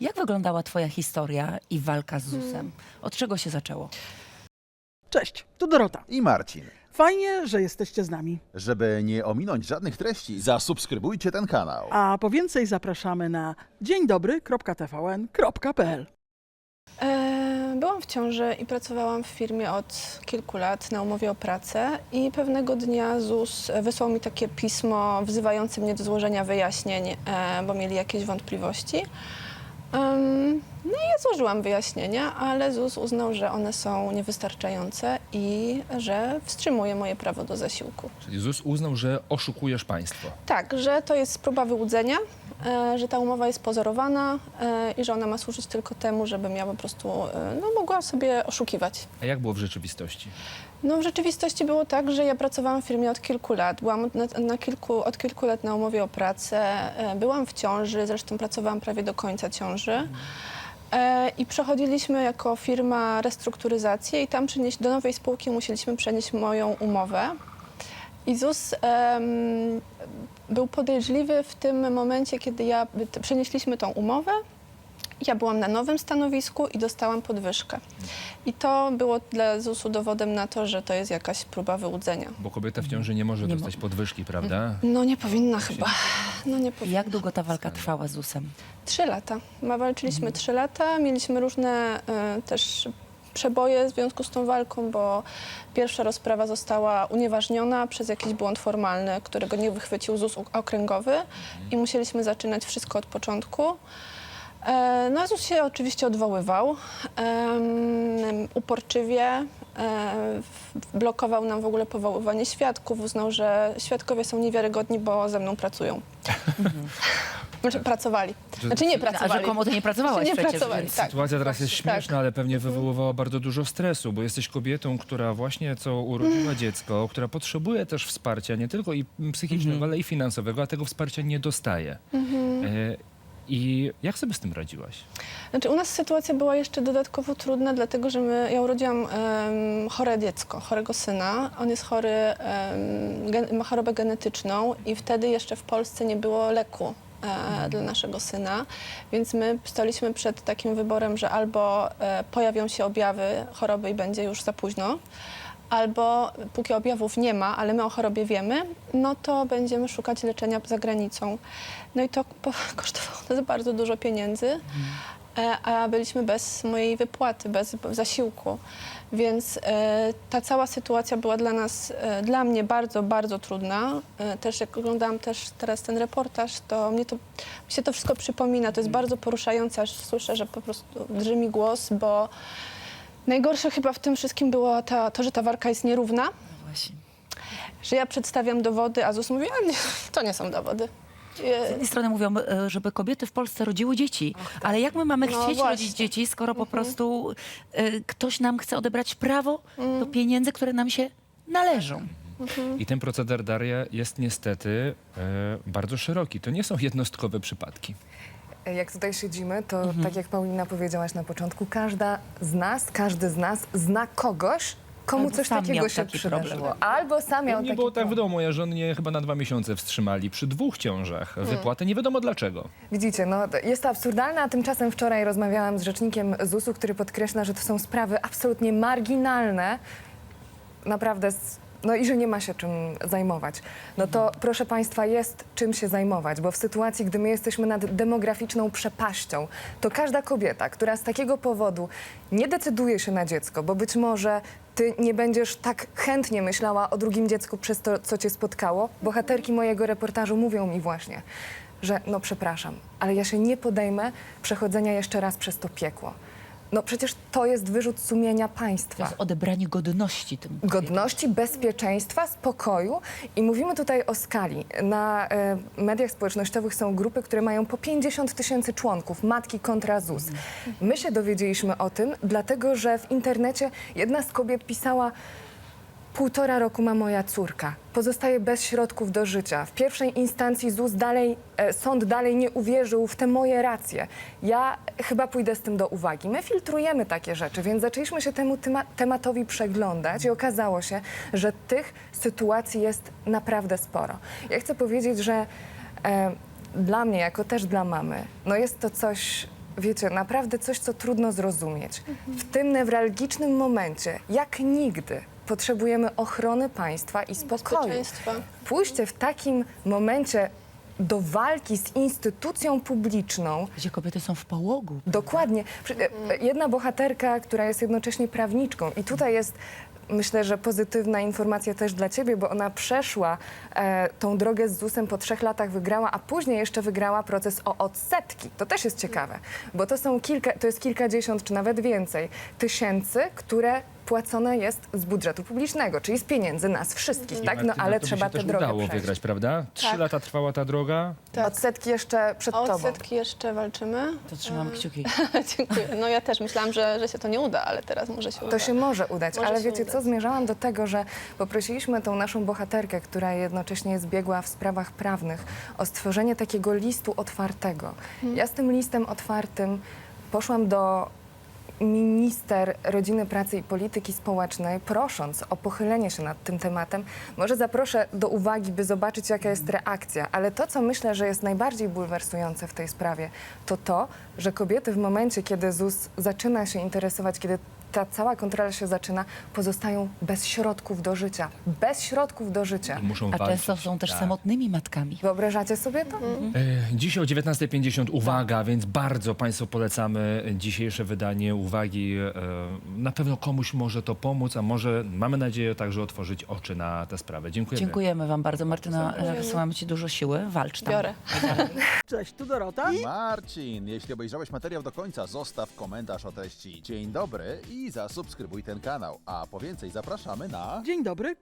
Jak wyglądała twoja historia i walka z ZUS-em? Od czego się zaczęło? Cześć, tu Dorota. i Marcin. Fajnie, że jesteście z nami. Żeby nie ominąć żadnych treści, zasubskrybujcie ten kanał. A po więcej zapraszamy na dzień dobry.tvn.pl. E, Byłam w ciąży i pracowałam w firmie od kilku lat na umowie o pracę i pewnego dnia ZUS wysłał mi takie pismo wzywające mnie do złożenia wyjaśnień, e, bo mieli jakieś wątpliwości. No i ja złożyłam wyjaśnienia, ale ZUS uznał, że one są niewystarczające i że wstrzymuje moje prawo do zasiłku. Czyli ZUS uznał, że oszukujesz państwo. Tak, że to jest próba wyłudzenia, że ta umowa jest pozorowana e, i że ona ma służyć tylko temu, żebym ja po prostu e, no, mogła sobie oszukiwać. A jak było w rzeczywistości? No w rzeczywistości było tak, że ja pracowałam w firmie od kilku lat. Byłam od- na, na kilku, od kilku lat na umowie o pracę. E, Byłam w ciąży, zresztą pracowałam prawie do końca ciąży. E, I przechodziliśmy jako firma restrukturyzację i tam przynieść, do nowej spółki musieliśmy przenieść moją umowę. I ZUS em, był podejrzliwy w tym momencie, kiedy ja przenieśliśmy tą umowę. Ja byłam na nowym stanowisku i dostałam podwyżkę. I to było dla ZUS-u dowodem na to, że to jest jakaś próba wyłudzenia. Bo kobieta w ciąży nie może Nie dostać podwyżki, prawda? No nie powinna chyba. No nie powinna. Jak długo ta walka trwała z ZUS-em? Trzy lata. Ma walczyliśmy trzy lata. Mieliśmy różne y, też przeboje w związku z tą walką, bo pierwsza rozprawa została unieważniona przez jakiś błąd formalny, którego nie wychwycił ZUS okręgowy i musieliśmy zaczynać wszystko od początku. E, No, ZUS się oczywiście odwoływał uporczywie. e, blokował nam w ogóle powoływanie świadków. Uznał, że świadkowie są niewiarygodni, bo ze mną pracują. Znaczy pracowali. Znaczy nie A pracowali. rzekomo ty nie pracowałaś Znaczy nie przecież, pracowali, więc... tak. Sytuacja teraz jest Tak. śmieszna, ale pewnie wywoływała bardzo dużo stresu, bo jesteś kobietą, która właśnie co urodziła dziecko, która potrzebuje też wsparcia, nie tylko i psychicznego, ale i finansowego, a tego wsparcia nie dostaje. E, I jak sobie z tym radziłaś? Znaczy u nas sytuacja była jeszcze dodatkowo trudna, dlatego że my, ja urodziłam em, chore dziecko, chorego syna. On jest chory, em, gen, ma chorobę genetyczną i wtedy jeszcze w Polsce nie było leku e, dla naszego syna, więc my staliśmy przed takim wyborem, że albo e, pojawią się objawy choroby i będzie już za późno, albo póki objawów nie ma, ale my o chorobie wiemy, no to będziemy szukać leczenia za granicą. No i to po, kosztowało nas bardzo dużo pieniędzy, e, a byliśmy bez mojej wypłaty, bez zasiłku. Więc e, ta cała sytuacja była dla nas, e, dla mnie bardzo, bardzo trudna. E, też jak oglądałam też teraz ten reportaż, to mnie to, mi się to wszystko przypomina. To jest bardzo poruszające, aż słyszę, że po prostu drży mi głos, bo najgorsze chyba w tym wszystkim było ta, to, że ta walka jest nierówna, No właśnie. że ja przedstawiam dowody, a ZUS mówi, a nie, to nie są dowody. Z E, jednej strony mówią, e, żeby kobiety w Polsce rodziły dzieci, ale jak my mamy No chcieć właśnie. rodzić dzieci, skoro po prostu e, ktoś nam chce odebrać prawo do pieniędzy, które nam się należą? I ten proceder Daria jest niestety e, bardzo szeroki. To nie są jednostkowe przypadki. Jak tutaj siedzimy, to Mhm. tak jak Paulina powiedziałaś na początku, każda z nas, każdy z nas zna kogoś, komu Albo coś sam takiego miał się taki problem. przydarzyło. Albo sam miał nie taki było tak w problem. domu. Moja żona mnie chyba na dwa miesiące wstrzymali przy dwóch ciążach. Wypłatę nie wiadomo dlaczego. Widzicie, no, jest to absurdalne, a tymczasem wczoraj rozmawiałam z rzecznikiem ZUS-u, który podkreśla, że to są sprawy absolutnie marginalne, naprawdę, s- no i że nie ma się czym zajmować. No to proszę Państwa, jest czym się zajmować, bo w sytuacji, gdy my jesteśmy nad demograficzną przepaścią, to każda kobieta, która z takiego powodu nie decyduje się na dziecko, bo być może ty nie będziesz tak chętnie myślała o drugim dziecku przez to, co cię spotkało, bohaterki mojego reportażu mówią mi właśnie, że no przepraszam, ale ja się nie podejmę przechodzenia jeszcze raz przez to piekło. No przecież to jest wyrzut sumienia To państwa. jest odebranie godności tym kobietom. Godności, bezpieczeństwa, spokoju i mówimy tutaj o skali. Na e, mediach społecznościowych są grupy, które mają po 50 tysięcy członków, matki kontra ZUS. My się dowiedzieliśmy o tym, dlatego że w internecie jedna z kobiet pisała Półtora roku ma moja córka. Pozostaje bez środków do życia. W pierwszej instancji ZUS dalej, e, sąd dalej nie uwierzył w te moje racje. Ja chyba pójdę z tym do uwagi. My filtrujemy takie rzeczy, więc zaczęliśmy się temu tema- tematowi przeglądać i okazało się, że tych sytuacji jest naprawdę sporo. Ja chcę powiedzieć, że e, dla mnie, jako też dla mamy, no jest to coś wiecie, naprawdę coś, co trudno zrozumieć. W tym newralgicznym momencie, jak nigdy, potrzebujemy ochrony państwa i spokoju. Bezpieczeństwa. Pójście w takim momencie do walki z instytucją publiczną, Gdzie kobiety są w połogu. Dokładnie. Przy- e, Jedna bohaterka, która jest jednocześnie prawniczką i tutaj jest myślę, że pozytywna informacja też dla ciebie, bo ona przeszła e, tą drogę z ZUS-em po trzech latach, wygrała, a później jeszcze wygrała proces o odsetki. To też jest ciekawe, bo to są kilka, to jest kilkadziesiąt czy nawet więcej tysięcy, które płacone jest z budżetu publicznego, czyli z pieniędzy nas wszystkich, tak? No ale tobie trzeba się tę też drogę udało przejść. wygrać, prawda? Trzy Tak. lata trwała ta droga. Tak. Odsetki jeszcze przed O tobą. odsetki jeszcze walczymy. To trzymam kciuki. Dziękuję. No ja też myślałam, że, że się to nie uda, ale teraz może się uda. To się może udać, Może ale się wiecie udać. co, zmierzałam do tego, że poprosiliśmy tą naszą bohaterkę, która jednocześnie jest biegła w sprawach prawnych, o stworzenie takiego listu otwartego. Mhm. Ja z tym listem otwartym poszłam do minister rodziny, pracy i polityki społecznej, prosząc o pochylenie się nad tym tematem. Może zaproszę do uwagi, by zobaczyć, jaka jest reakcja, ale to, co myślę, że jest najbardziej bulwersujące w tej sprawie, to to, że kobiety w momencie, kiedy ZUS zaczyna się interesować, kiedy ta cała kontrola się zaczyna, pozostają bez środków do życia. Bez środków do życia. Muszą A walczyć. często są też Tak. samotnymi matkami. Wyobrażacie sobie to? E, Dzisiaj o 19.50 uwaga, więc bardzo Państwu polecamy dzisiejsze wydanie uwagi. E, Na pewno komuś może to pomóc, a może mamy nadzieję także otworzyć oczy na tę sprawę. Dziękujemy. Dziękujemy wam bardzo. Martyna, e, wysyłamy ci dużo siły. Walcz tam. Biorę. Cześć, tu Dorota. Marcin, jeśli obejrzałeś materiał do końca, zostaw komentarz o treści. Dzień dobry i zasubskrybuj ten kanał. A po więcej zapraszamy na... Dzień dobry,